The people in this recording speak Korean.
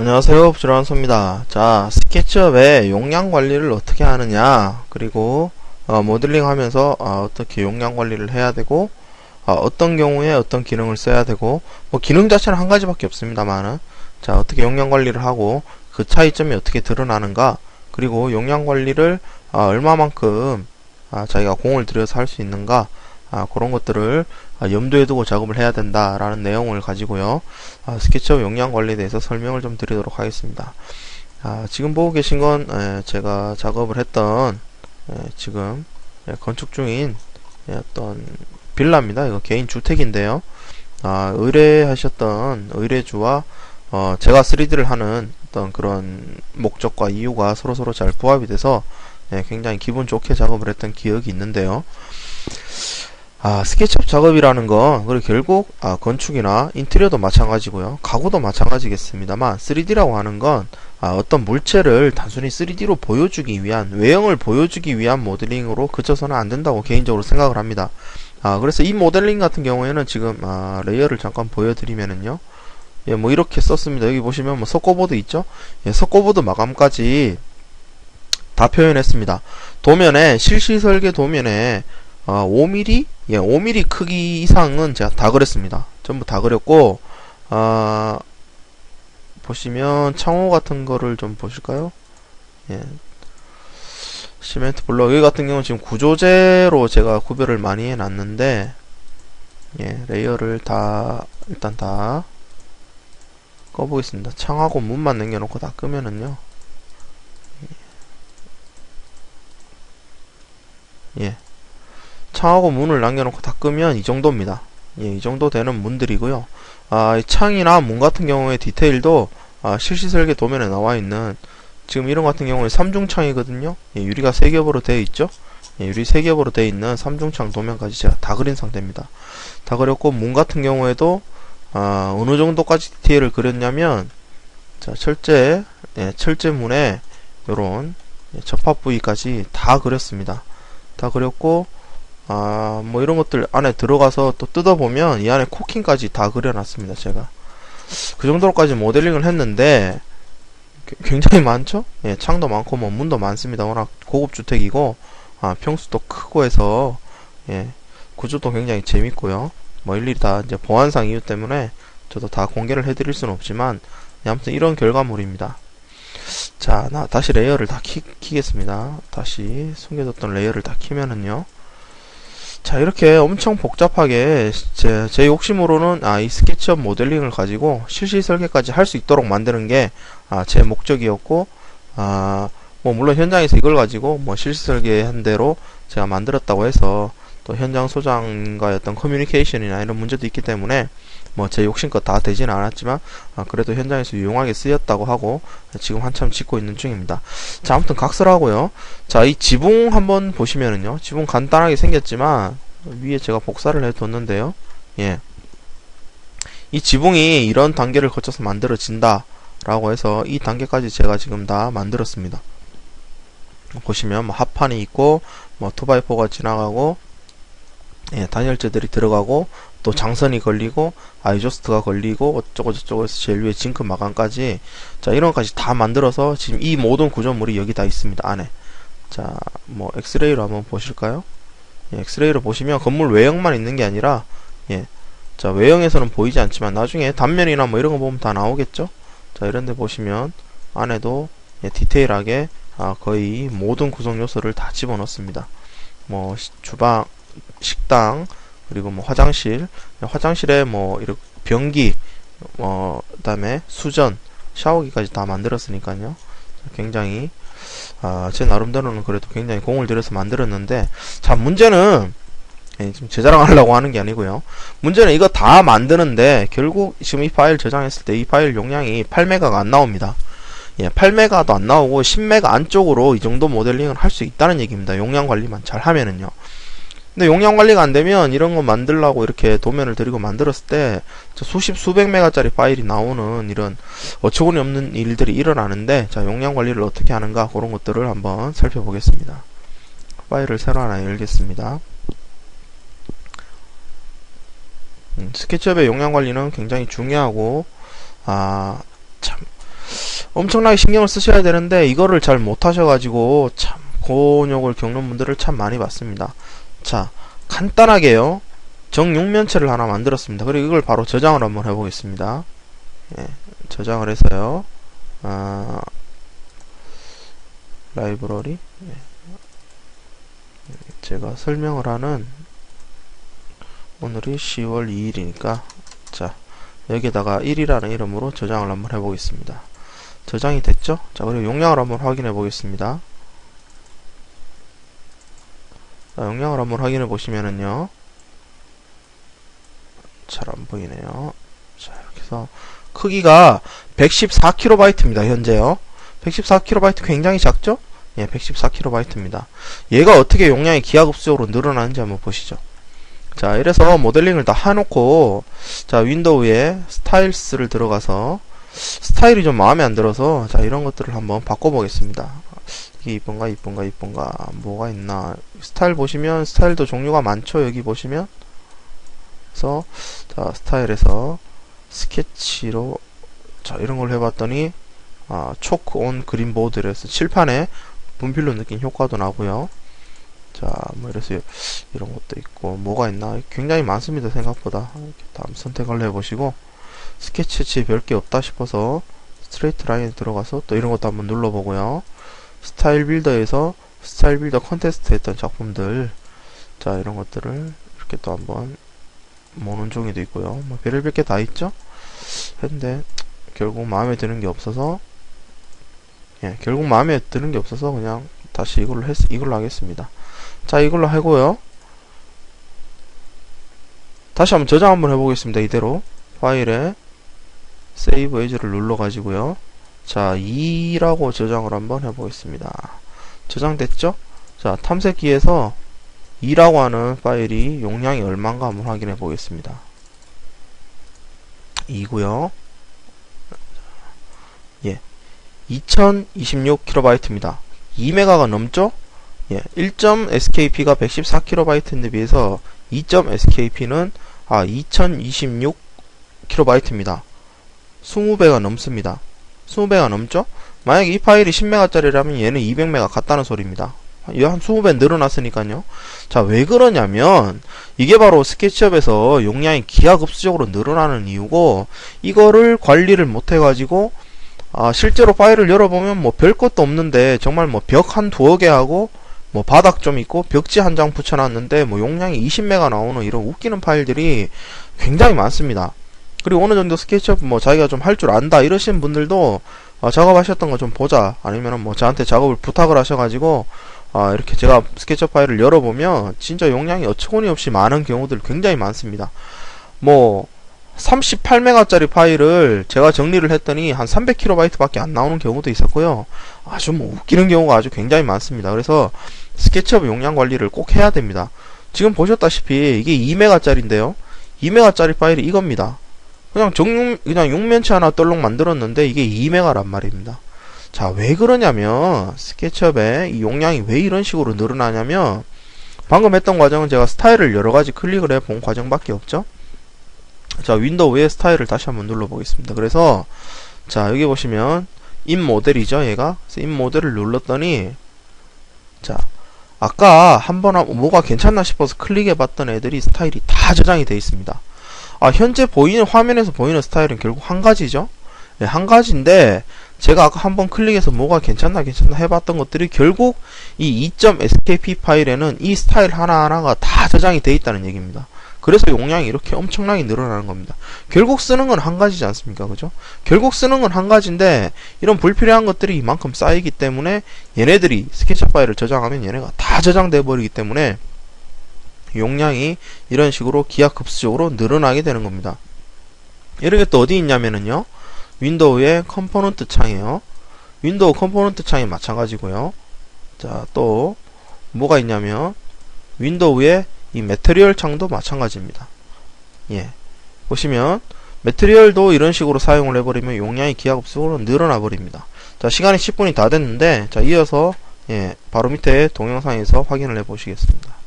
안녕하세요 부지런한소입니다. 자 스케치업의 용량 관리를 어떻게 하느냐 그리고 어, 모델링 하면서 어, 떻게 용량 관리를 해야 되고 어, 떤 경우에 어떤 기능을 써야 되고 뭐 기능 자체는 한 가지밖에 없습니다만은 자 어떻게 용량 관리를 하고 그 차이점이 어떻게 드러나는가 그리고 용량 관리를 아, 얼마만큼 아, 자기가 공을 들여서 할 수 있는가 아, 그런 것들을 아, 염두에 두고 작업을 해야 된다라는 내용을 가지고요. 아, 스케치업 용량 관리에 대해서 설명을 좀 드리도록 하겠습니다. 아, 지금 보고 계신 건 에, 제가 작업을 했던 에, 지금 에, 건축 중인 에, 어떤 빌라입니다. 이거 개인 주택인데요. 아, 의뢰하셨던 의뢰주와 어, 제가 3D를 하는 어떤 그런 목적과 이유가 서로서로 잘 부합이 돼서 예, 굉장히 기분 좋게 작업을 했던 기억이 있는데요. 아, 스케치업 작업이라는 건 그리고 결국 아, 건축이나 인테리어도 마찬가지고요. 가구도 마찬가지겠습니다만 3D라고 하는 건 아, 어떤 물체를 단순히 3D로 보여주기 위한 외형을 보여주기 위한 모델링으로 그쳐서는 안 된다고 개인적으로 생각을 합니다. 아, 그래서 이 모델링 같은 경우에는 지금 아, 레이어를 잠깐 보여드리면은요. 예, 뭐 이렇게 썼습니다. 여기 보시면 뭐 석고보드 있죠? 예, 석고보드 마감까지 다 표현했습니다. 도면에 실시 설계 도면에 어, 5mm, 예, 5mm 크기 이상은 제가 다 그렸습니다. 전부 다 그렸고, 아, 보시면 창호 같은 거를 좀 보실까요? 예. 시멘트 블록 여기 같은 경우는 지금 구조재로 제가 구별을 많이 해놨는데, 예, 레이어를 다 일단 다 꺼보겠습니다. 창하고 문만 남겨놓고 다 끄면은요. 예. 창하고 문을 남겨놓고 다 끄면 이 정도입니다. 예, 이 정도 되는 문들이고요. 아, 창이나 문 같은 경우에 디테일도 아, 실시 설계 도면에 나와 있는 지금 이런 같은 경우에 삼중창이거든요. 예, 유리가 세 겹으로 되어 있죠. 예, 유리 세 겹으로 되어 있는 삼중창 도면까지 제가 다 그린 상태입니다. 다 그렸고 문 같은 경우에도 아, 어느 정도까지 디테일을 그렸냐면 자, 철제 예, 철제 문에 요런 예, 접합 부위까지 다 그렸습니다. 다 그렸고 아, 뭐 이런 것들 안에 들어가서 또 뜯어보면 이 안에 코킹까지 다 그려놨습니다, 제가. 그 정도로까지 모델링을 했는데, 굉장히 많죠? 예, 창도 많고, 뭐, 문도 많습니다. 워낙 고급 주택이고, 아, 평수도 크고 해서, 예, 구조도 굉장히 재밌고요. 뭐, 일일이 다 이제 보안상 이유 때문에 저도 다 공개를 해드릴 수는 없지만, 예, 아무튼 이런 결과물입니다. 자, 나 다시 레이어를 다 키, 키겠습니다. 다시 숨겨뒀던 레이어를 다 키면은요. 자 이렇게 엄청 복잡하게 제, 제 욕심으로는 아, 이 스케치업 모델링을 가지고 실시 설계까지 할 수 있도록 만드는 게 아, 제 목적이었고 아, 뭐 물론 현장에서 이걸 가지고 뭐 실시 설계한 대로 제가 만들었다고 해서 또 현장 소장과의 어떤 커뮤니케이션이나 이런 문제도 있기 때문에 뭐 제 욕심껏 다 되지는 않았지만 아, 그래도 현장에서 유용하게 쓰였다고 하고 지금 한참 짓고 있는 중입니다. 자 아무튼 각설하고요. 자 이 지붕 한번 보시면은요. 지붕 간단하게 생겼지만 위에 제가 복사를 해뒀는데요. 예. 이 지붕이 이런 단계를 거쳐서 만들어진다 라고 해서 이 단계까지 제가 지금 다 만들었습니다. 보시면 뭐 합판이 있고 뭐 투바이포가 지나가고 예, 단열재들이 들어가고 또 장선이 걸리고 아이조스트가 걸리고 어쩌고 저쩌고 해서 제일 위에 징크 마감까지. 자 이런 것까지 다 만들어서 지금 이 모든 구조물이 여기 다 있습니다 안에. 자 뭐 엑스레이로 한번 보실까요? 예, 엑스레이로 보시면 건물 외형만 있는 게 아니라 예, 자 외형에서는 보이지 않지만 나중에 단면이나 뭐 이런 거 보면 다 나오겠죠? 자 이런데 보시면 안에도 예, 디테일하게 아, 거의 모든 구성 요소를 다 집어넣습니다. 뭐 주방 식당 그리고 뭐 화장실 화장실에 뭐 이렇게 변기 어 그다음에 수전 샤워기까지 다 만들었으니까요. 굉장히 아, 제 나름대로는 그래도 굉장히 공을 들여서 만들었는데 자 문제는 예, 지금 재자랑하려고 하는 게 아니고요. 문제는 이거 다 만드는데 결국 지금 이 파일 저장했을 때 이 파일 용량이 8메가가 안 나옵니다. 예, 8메가도 안 나오고 10메가 안쪽으로 이 정도 모델링을 할 수 있다는 얘기입니다. 용량 관리만 잘 하면은요 근데 용량 관리가 안 되면 이런 거 만들라고 이렇게 도면을 들이고 만들었을 때 수십 수백 메가짜리 파일이 나오는 이런 어처구니 없는 일들이 일어나는데 자 용량 관리를 어떻게 하는가 그런 것들을 한번 살펴보겠습니다. 파일을 새로 하나 열겠습니다. 음, 스케치업의 용량 관리는 굉장히 중요하고 아 참 엄청나게 신경을 쓰셔야 되는데 이거를 잘 못하셔가지고 참 곤욕을 겪는 분들을 참 많이 봤습니다. 자 간단하게요 정육면체를 하나 만들었습니다. 그리고 이걸 바로 저장을 한번 해보겠습니다. 예, 저장을 해서요. 아, 라이브러리 예. 제가 설명을 하는 오늘이 10월 2일이니까 자 여기에다가 1이라는 이름으로 저장을 한번 해보겠습니다. 저장이 됐죠? 자 그리고 용량을 한번 확인해 보겠습니다. 자, 용량을 한번 확인해 보시면은요 잘 안 보이네요. 자 이렇게 해서 크기가 114KB입니다 현재요. 114KB 굉장히 작죠? 예, 114KB입니다. 얘가 어떻게 용량이 기하급수적으로 늘어나는지 한번 보시죠. 자, 이래서 모델링을 다 해놓고, 자, 윈도우에 스타일스를 들어가서, 스타일이 좀 마음에 안 들어서, 자, 이런 것들을 한번 바꿔보겠습니다. 이게 이쁜가, 이쁜가, 이쁜가, 뭐가 있나. 스타일 보시면, 스타일도 종류가 많죠, 여기 보시면. 그래서, 자, 스타일에서, 스케치로, 자, 이런 걸 해봤더니, 아, 초크 온 그린 보드에서 칠판에 분필로 느낀 효과도 나고요. 자, 뭐 이래서 이런 것도 있고 뭐가 있나 굉장히 많습니다 생각보다. 이렇게 다음 선택을 해보시고 스케치치 별게 없다 싶어서 스트레이트 라인에 들어가서 또 이런 것도 한번 눌러보고요. 스타일 빌더에서 스타일 빌더 컨테스트 했던 작품들 자 이런 것들을 이렇게 또 한번 모는 종이도 있고요. 뭐 별의별 게 다 있죠. 근데 결국 마음에 드는 게 없어서 예, 결국 마음에 드는 게 없어서 그냥 다시 이걸로 했, 이걸로 하겠습니다. 자, 이걸로 하고요. 다시 한번 저장 한번 해보겠습니다. 이대로. 파일에 세이브 에이즈를 눌러 가지고요. 자, 2라고 저장을 한번 해보겠습니다. 저장됐죠? 자, 탐색기에서 2라고 하는 파일이 용량이 얼마인가 한번 확인해 보겠습니다. 2고요. 예. 2026KB입니다. 2메가가 넘죠? 예, 1.skp가 114KB인데 비해서 2.skp는 아 2026KB입니다. 20배가 넘습니다. 20배가 넘죠? 만약에 이 파일이 10메가짜리라면 얘는 200메가 같다는 소리입니다. 한 20배 늘어났으니까요. 자, 왜 그러냐면 이게 바로 스케치업에서 용량이 기하급수적으로 늘어나는 이유고 이거를 관리를 못 해가지고 아, 실제로 파일을 열어보면 뭐 별 것도 없는데 정말 뭐 벽 한 두어 개 하고 뭐 바닥 좀 있고 벽지 한 장 붙여놨는데 뭐 용량이 20메가 나오는 이런 웃기는 파일들이 굉장히 많습니다. 그리고 어느 정도 스케치업 뭐 자기가 좀 할 줄 안다 이러신 분들도 아, 작업하셨던 거 좀 보자 아니면은 뭐 저한테 작업을 부탁을 하셔가지고 아, 이렇게 제가 스케치업 파일을 열어보면 진짜 용량이 어처구니 없이 많은 경우들 굉장히 많습니다. 뭐 38메가짜리 파일을 제가 정리를 했더니 한 300KB 밖에 안 나오는 경우도 있었고요. 아주 뭐 웃기는 경우가 아주 굉장히 많습니다. 그래서 스케치업 용량 관리를 꼭 해야 됩니다. 지금 보셨다시피 이게 2메가짜리인데요. 2메가짜리 파일이 이겁니다. 그냥 정육, 그냥 육면체 하나 떨렁 만들었는데 이게 2메가란 말입니다. 자, 왜 그러냐면 스케치업의 이 용량이 왜 이런 식으로 늘어나냐면 방금 했던 과정은 제가 스타일을 여러 가지 클릭을 해 본 과정밖에 없죠. 자 윈도우의 스타일을 다시 한번 눌러 보겠습니다. 그래서 자 여기 보시면 인 모델이죠 얘가 인 모델을 눌렀더니 자 아까 한번 뭐가 괜찮나 싶어서 클릭해 봤던 애들이 스타일이 다 저장이 되어 있습니다. 아 현재 보이는 화면에서 보이는 스타일은 결국 한 가지죠. 네, 한 가지인데 제가 아까 한번 클릭해서 뭐가 괜찮나 괜찮나 해봤던 것들이 결국 이 2.skp 파일에는 이 스타일 하나하나가 다 저장이 되어 있다는 얘기입니다. 그래서 용량이 이렇게 엄청나게 늘어나는 겁니다. 결국 쓰는 건 한 가지지 않습니까? 그죠? 결국 쓰는 건 한 가지인데 이런 불필요한 것들이 이만큼 쌓이기 때문에 얘네들이 스케치업 파일을 저장하면 얘네가 다 저장돼 버리기 때문에 용량이 이런 식으로 기하급수적으로 늘어나게 되는 겁니다. 이런 게 또 어디 있냐면은요. 윈도우의 컴포넌트 창이에요. 윈도우 컴포넌트 창이 마찬가지고요. 자, 또 뭐가 있냐면 윈도우의 이 매트리얼 창도 마찬가지입니다. 예. 보시면 매트리얼도 이런 식으로 사용을 해버리면 용량이 기하급수적으로 늘어나 버립니다. 자, 시간이 10분이 다 됐는데 자, 이어서 예, 바로 밑에 동영상에서 확인을 해 보시겠습니다.